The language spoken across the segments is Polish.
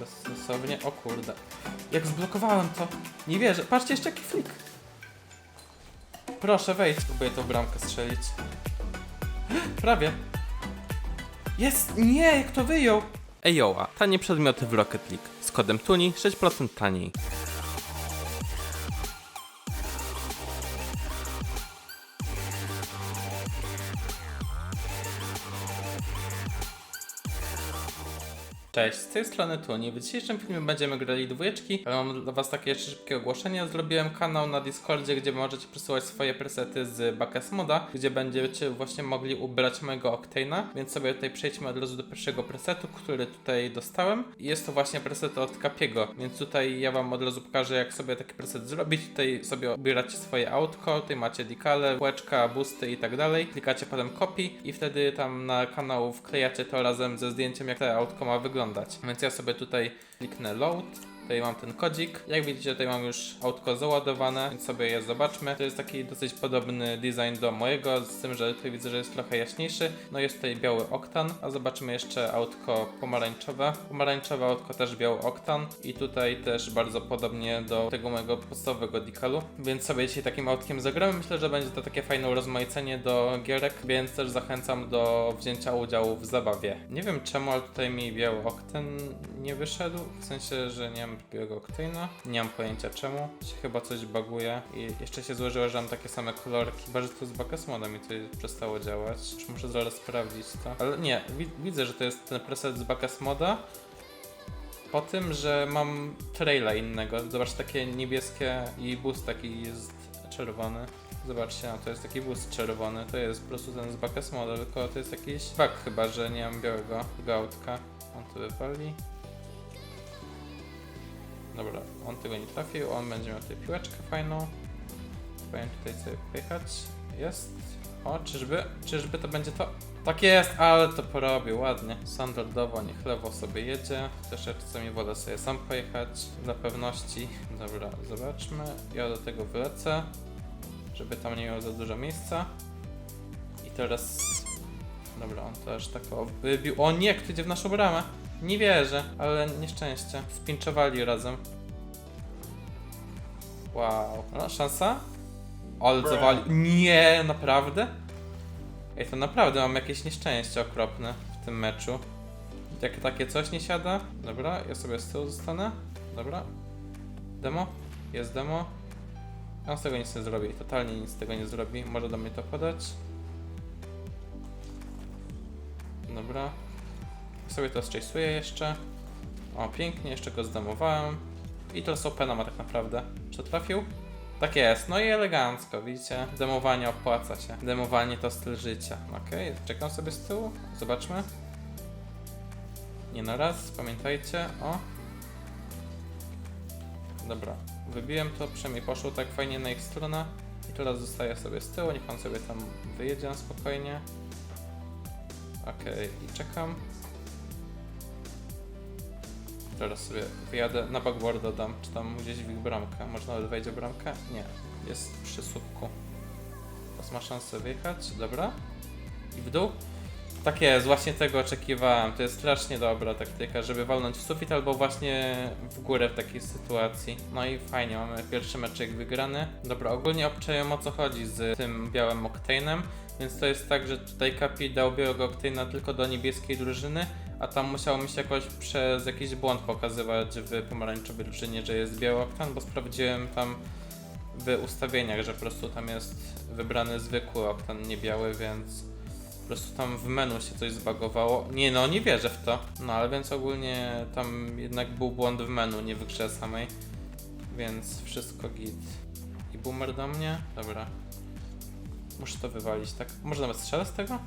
bezsensownie. O kurde. Jak zblokowałem to. Nie wierzę. Patrzcie, jeszcze jaki flik. Proszę, wejdź. Próbuję tą bramkę strzelić. Prawie. Jest! Nie, jak to wyjął! Ejoła, tanie przedmioty w Rocket League. Z kodem TUNI 6% taniej. Cześć, z tej strony Tuni. W dzisiejszym filmie będziemy grali dwójeczki, ale mam dla was takie jeszcze szybkie ogłoszenie. Zrobiłem kanał na Discordzie, gdzie możecie przesyłać swoje presety z Bakes Moda, gdzie będziecie właśnie mogli ubrać mojego Octane'a, więc sobie tutaj przejdźmy od razu do pierwszego presetu, który tutaj dostałem. Jest to właśnie preset od Kapiego, więc tutaj ja wam od razu pokażę, jak sobie taki preset zrobić. Tutaj sobie ubieracie swoje autko, tutaj macie decale, kółeczka, boosty i tak dalej. Klikacie potem copy i wtedy tam na kanał wklejacie to razem ze zdjęciem, jak to autko ma wyglądać. Więc ja sobie tutaj kliknę load. Tutaj mam ten kodzik. Jak widzicie, tutaj mam już autko załadowane, więc sobie je zobaczmy. To jest taki dosyć podobny design do mojego, z tym, że tutaj widzę, że jest trochę jaśniejszy. No jest tutaj biały oktan, a zobaczymy jeszcze autko pomarańczowe. Pomarańczowe autko też biały oktan i tutaj też bardzo podobnie do tego mojego podstawowego decalu. Więc sobie dzisiaj takim autkiem zagramy. Myślę, że będzie to takie fajne urozmaicenie do gierek, więc też zachęcam do wzięcia udziału w zabawie. Nie wiem czemu, ale tutaj mi biały oktan nie wyszedł, w sensie, że nie mam takiego oktyna. Nie mam pojęcia czemu. Się chyba coś baguje i jeszcze się złożyło, że mam takie same kolorki. Chyba, że to z Bakasmodem i to przestało działać. Czy muszę zaraz sprawdzić to? Ale nie, wi- widzę, że to jest ten preset z Bakasmoda. Po tym, że mam traila innego. Zobacz, takie niebieskie i boost taki jest czerwony. Zobaczcie, no to jest taki boost czerwony, to jest po prostu ten z Bakasmoda, tylko to jest jakiś bug chyba, że nie mam białego tego autka. On to wypali. Dobra, on tego nie trafił, on będzie miał tutaj piłeczkę fajną. Powinien tutaj sobie pychać. Jest. O, czyżby? Czyżby to będzie to? Tak jest, ale to porobił ładnie. Standardowo, niech lewo sobie jedzie. Też chce mi wolę sobie sam pojechać dla pewności. Dobra, zobaczmy. Ja do tego wylecę, żeby tam nie miał za dużo miejsca. I teraz... Dobra, on też tak wybił. O nie, kto idzie w naszą bramę? Nie wierzę, ale nieszczęście. Spinczowali razem. Wow. No, szansa? Ale zawali. Nie, naprawdę? Ej, to naprawdę mam jakieś nieszczęście okropne w tym meczu. Jak takie coś nie siada? Dobra, ja sobie z tyłu zostanę. Dobra. Demo? Jest demo. On z tego nic nie zrobi. Totalnie nic z tego nie zrobi. Może do mnie to podać. Dobra. Sobie to zchase'uję jeszcze. O, pięknie, jeszcze go zdemowałem. I to Opena ma tak naprawdę. Czy to trafił? Tak jest, no i elegancko, widzicie? Demowanie opłaca się. Demowanie to styl życia. Okej, czekam sobie z tyłu. Zobaczmy. Nie na raz, pamiętajcie. O. Dobra, wybiłem to, przynajmniej poszło tak fajnie na ich stronę. I teraz zostaję sobie z tyłu, niech on sobie tam wyjedzie spokojnie. Okej, i czekam. Teraz sobie wyjadę na backboarda dam, czy tam gdzieś w ich bramkę. Może nawet wejdzie bramkę? Nie, jest przy słupku. Teraz ma szansę wyjechać, dobra. I w dół? Tak jest, właśnie tego oczekiwałem. To jest strasznie dobra taktyka, żeby walnąć w sufit albo właśnie w górę w takiej sytuacji. No i fajnie, mamy pierwszy meczek wygrany. Dobra, ogólnie obczaję o co chodzi z tym białym Octane'em. Więc to jest tak, że tutaj Kapi dał białego Octane'a tylko do niebieskiej drużyny, a tam musiało mi się jakoś przez jakiś błąd pokazywać w pomarańczowej drużynie, że jest biały Octane, bo sprawdziłem tam w ustawieniach, że po prostu tam jest wybrany zwykły Octane, nie biały, więc po prostu tam w menu się coś zbagowało. Nie no, nie wierzę w to. No ale więc ogólnie tam jednak był błąd w menu, nie w grze samej. Więc wszystko git. I boomer do mnie? Dobra. Muszę to wywalić, tak? Może nawet strzelę z tego?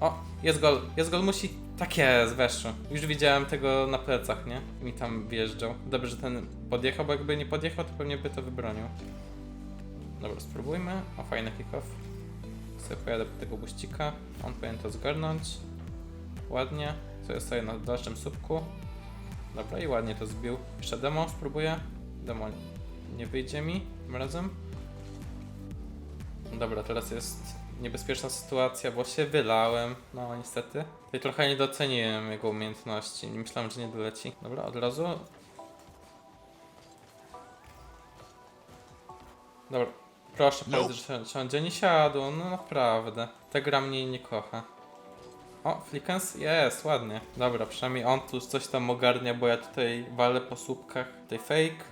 O, jest gol, jest gol, musi. Tak jest, weszło. Już widziałem tego na plecach, nie? Mi tam wjeżdżał. Dobrze, że ten podjechał, bo jakby nie podjechał, to pewnie by to wybronił. Dobra, spróbujmy. O, fajny kickoff. Sobie pojadę po tego buścika. On powinien to zgarnąć. Ładnie. Sobie na dalszym słupku. Dobra, i ładnie to zbił. Jeszcze demo spróbuję. Demo nie wyjdzie mi tym razem. Dobra, teraz jest niebezpieczna sytuacja, bo się wylałem. No niestety. Tutaj trochę nie doceniłem jego umiejętności. Myślałem, że nie doleci. Dobra, od razu. Dobra, proszę Nope. powiedz, że siądzie. Nie siadło, no naprawdę. Ta gra mnie nie kocha. O, Flickens? Jest, ładnie. Dobra, przynajmniej on tu coś tam ogarnia, bo ja tutaj walę po słupkach. Tutaj fake.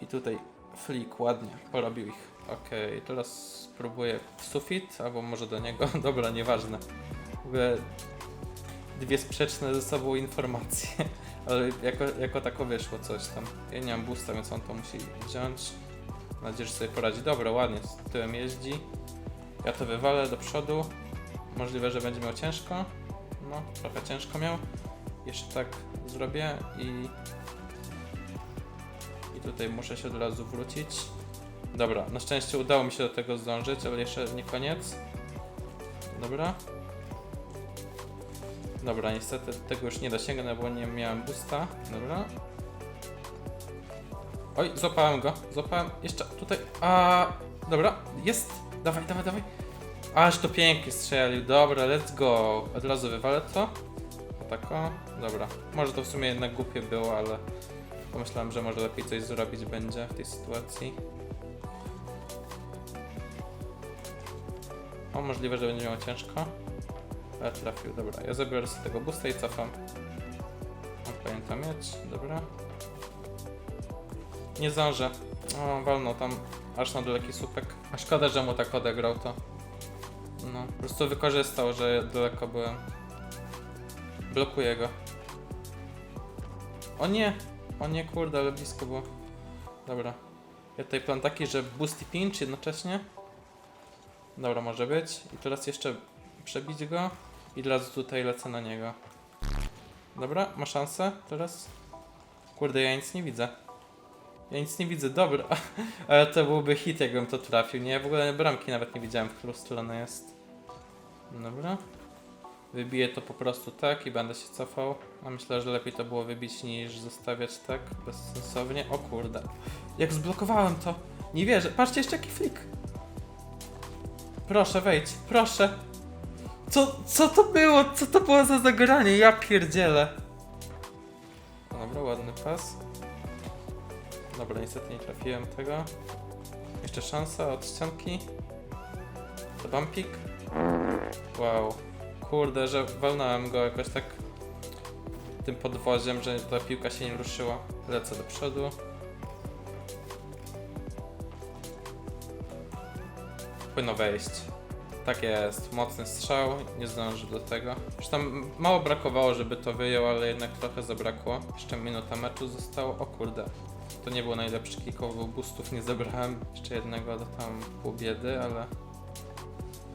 I tutaj flick, ładnie. Porobił ich. Okej, teraz spróbuję w sufit, albo może do niego. Dobra, nieważne. W ogóle dwie sprzeczne ze sobą informacje. Ale jako, jako tako wyszło coś tam. Ja nie mam boosta, więc on to musi wziąć. Mam nadzieję, że sobie poradzi. Dobra, ładnie, z tyłem jeździ. Ja to wywalę do przodu. Możliwe, że będzie miał ciężko. No, trochę ciężko miał. Jeszcze tak zrobię i... Tutaj muszę się od razu wrócić. Dobra, na szczęście udało mi się do tego zdążyć, ale jeszcze nie koniec. Dobra. Dobra, niestety tego już nie dosięgnę, bo nie miałem boosta. Dobra. Oj, złapałem go. Złapałem jeszcze tutaj. A, dobra, jest. Dawaj, dawaj, dawaj. Aż to pięknie strzelił. Dobra, let's go. Od razu wywalę to. Tak o. Dobra. Może to w sumie jednak głupie było, ale pomyślałem, że może lepiej coś zrobić będzie w tej sytuacji. O, możliwe, że będzie miał ciężko. Ale trafił, dobra. Ja zabiorę sobie tego boosta i cofam. On pamiętam mieć, dobra. Nie zdążę. O, walnął tam aż na daleki słupek. A szkoda, że mu tak odegrał to. No, po prostu wykorzystał, że daleko byłem. Blokuję go. O nie! O nie, kurde, ale blisko było. Dobra. Ja tutaj plan taki, że boost i pinch jednocześnie. Dobra, może być. I teraz jeszcze przebić go. I od razu tutaj lecę na niego. Dobra, ma szansę teraz. Kurde, ja nic nie widzę. Ja nic nie widzę, dobra. Ale to byłby hit, jakbym to trafił. Nie, ja w ogóle bramki nawet nie widziałem, w którą stronę jest. Dobra. Wybiję to po prostu tak i będę się cofał. A myślę, że lepiej to było wybić niż zostawiać tak bezsensownie. O kurde. Jak zblokowałem to. Nie wierzę. Patrzcie, jeszcze jaki flick. Proszę, wejdź. Proszę. Co, co to było? Co to było za zagranie? Ja pierdzielę. Dobra, ładny pas. Dobra, niestety nie trafiłem tego. Jeszcze szansa od ścianki. To bumpik. Wow. Kurde, że walnąłem go jakoś tak tym podwoziem, że ta piłka się nie ruszyła. Lecę do przodu. Powinno wejść. Tak jest, mocny strzał, nie zdąży do tego. Tam mało brakowało, żeby to wyjął, ale jednak trochę zabrakło. Jeszcze minuta meczu zostało. O kurde, to nie był najlepszy bo boostów nie zebrałem. Jeszcze jednego do tam pół biedy, ale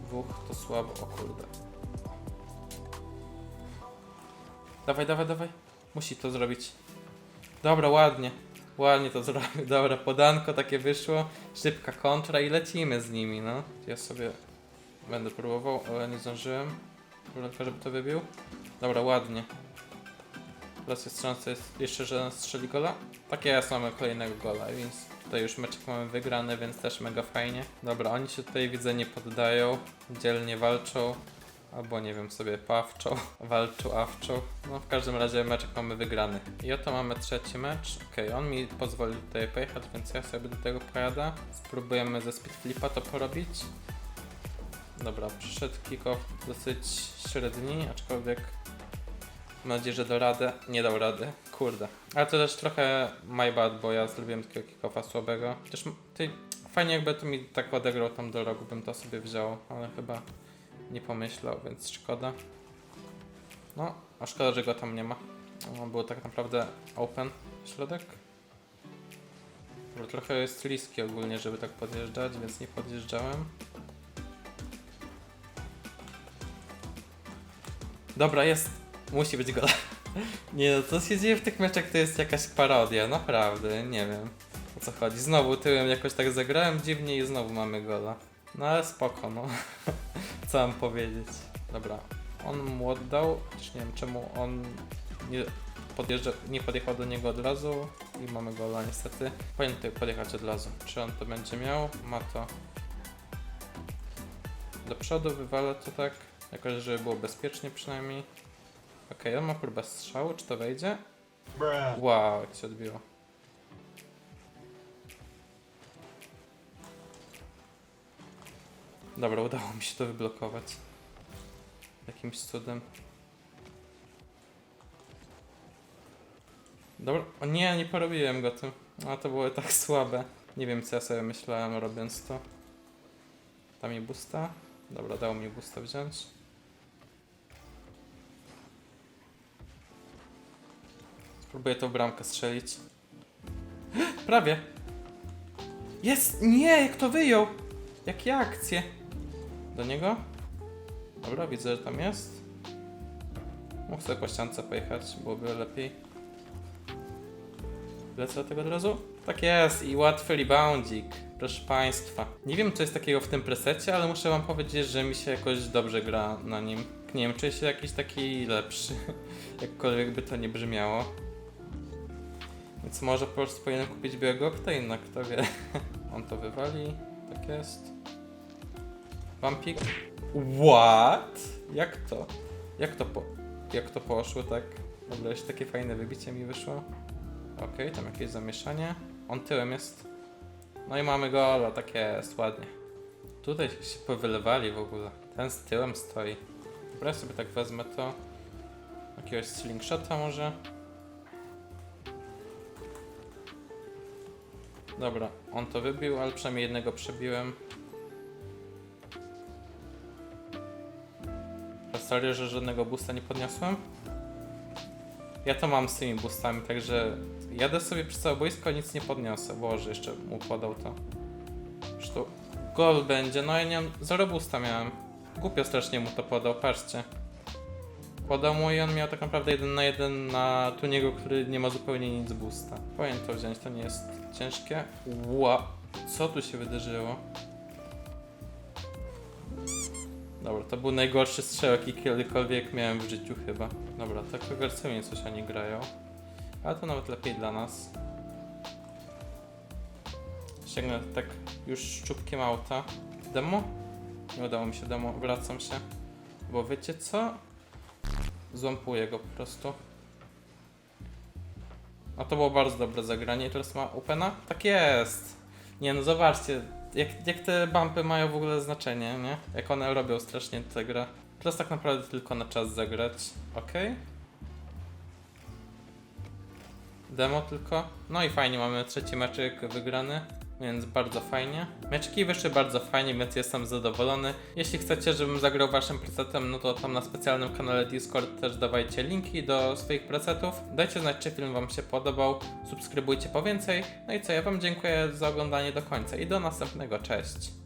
dwóch to słabo. O kurde. Dawaj, dawaj, dawaj. Musi to zrobić. Dobra, ładnie. Ładnie to zrobił. Dobra, podanko takie wyszło. Szybka kontra i lecimy z nimi, no. Ja sobie będę próbował, ale nie zdążyłem. Tylko żeby to wybił. Dobra, ładnie. Teraz jest szansa jest jeszcze, że strzeli gola. Tak jest, mamy kolejnego gola, więc tutaj już meczek mamy wygrany, więc też mega fajnie. Dobra, oni się tutaj widzę nie poddają, dzielnie walczą. Albo nie wiem, sobie pawczą, walczą, awczą. No w każdym razie meczek mamy wygrany. I oto mamy trzeci mecz. Okej, on mi pozwolił tutaj pojechać, więc ja sobie do tego pojadę. Spróbujemy ze speed flipa to porobić. Dobra, przyszedł kickoff dosyć średni, aczkolwiek mam nadzieję, że do rady. Nie dał rady, kurde. Ale to też trochę my bad, bo ja zrobiłem takiego kickoffa słabego. M- ty, fajnie jakby to mi tak odegrał tam do rogu, bym to sobie wziął, ale chyba nie pomyślał, więc szkoda. No, a szkoda, że go tam nie ma. On był tak naprawdę open środek. Bo trochę jest riski ogólnie, żeby tak podjeżdżać, więc nie podjeżdżałem. Dobra, jest. Musi być gola. Nie no, co się dzieje w tych meczach to jest jakaś parodia, naprawdę, nie wiem o co chodzi. Znowu tyłem jakoś tak zagrałem dziwnie i znowu mamy gola. No ale spoko, no. co mam powiedzieć. Dobra, on mu oddał, też nie wiem czemu on nie, podjeżdża, nie podjechał do niego od razu i mamy gola niestety. Powinien tutaj podjechać od razu. Czy on to będzie miał? Ma to. do przodu, wywalę to tak, jakoś żeby było bezpiecznie przynajmniej. Okej, on ma próbę strzału, czy to wejdzie? Wow, jak się odbiło. Dobra, udało mi się to wyblokować. Jakimś cudem. Dobra, o nie, nie porobiłem go tym. A to było tak słabe. Nie wiem co ja sobie myślałem robiąc to. Da mi busta? Dobra, dało mi busta wziąć. Spróbuję tą bramkę strzelić. Prawie! Jest! Nie! Jak to wyjął! Jakie akcje! Do niego? Dobra, widzę, że tam jest. Mógł sobie po ściance pojechać, byłoby lepiej. Lecę do tego od razu? Tak jest i łatwy reboundzik, proszę Państwa. Nie wiem co jest takiego w tym presecie, ale muszę Wam powiedzieć, że mi się jakoś dobrze gra na nim. Nie wiem, czuję się jakiś taki lepszy, jakkolwiek by to nie brzmiało. Więc może po prostu powinienem kupić białego oktaina, kto wie. On to wywali, tak jest. Wampik. What? Jak to? Jak to po... Jak to poszło tak? Dobra, jeszcze takie fajne wybicie mi wyszło. Okej, tam jakieś zamieszanie. On tyłem jest. No i mamy gola, tak jest, ładnie. Tutaj się powylewali w ogóle. Ten z tyłem stoi. Dobra, ja sobie tak wezmę to. Jakiegoś slingshota może. Dobra, on to wybił, ale przynajmniej jednego przebiłem. Serio, że żadnego boosta nie podniosłem? Ja to mam z tymi boostami, także jadę sobie przez całe boisko, nic nie podniosę. Boże, jeszcze mu podał to. Zresztą gol będzie, no ja nie mam, zero boosta miałem. Głupio strasznie mu to podał, patrzcie. Podał mu i on miał tak naprawdę jeden na jeden na Tuniego, który nie ma zupełnie nic boosta. Powinien to wziąć, to nie jest ciężkie. Ła, co tu się wydarzyło? Dobra, to był najgorszy strzał, jaki kiedykolwiek miałem w życiu chyba. Dobra, tak komercyjnie coś oni grają. Ale to nawet lepiej dla nas. Sięgnę tak już szczupkiem auta. Demo? Nie udało mi się demo, wracam się. Bo wiecie co? Złampuję go po prostu. A to było bardzo dobre zagranie. Teraz ma upena? Tak jest! Nie no, zobaczcie, jak, jak te bumpy mają w ogóle znaczenie, nie? Jak one robią strasznie tę grę. Teraz tak naprawdę tylko na czas zagrać. Ok. Demo tylko. No i fajnie, mamy trzeci meczek wygrany. Więc bardzo fajnie. Meczki wyszły bardzo fajnie, więc jestem zadowolony. Jeśli chcecie, żebym zagrał waszym presetem, no to tam na specjalnym kanale Discord też dawajcie linki do swoich presetów. Dajcie znać, czy film wam się podobał. Subskrybujcie po więcej. No i co, ja wam dziękuję za oglądanie do końca i do następnego. Cześć!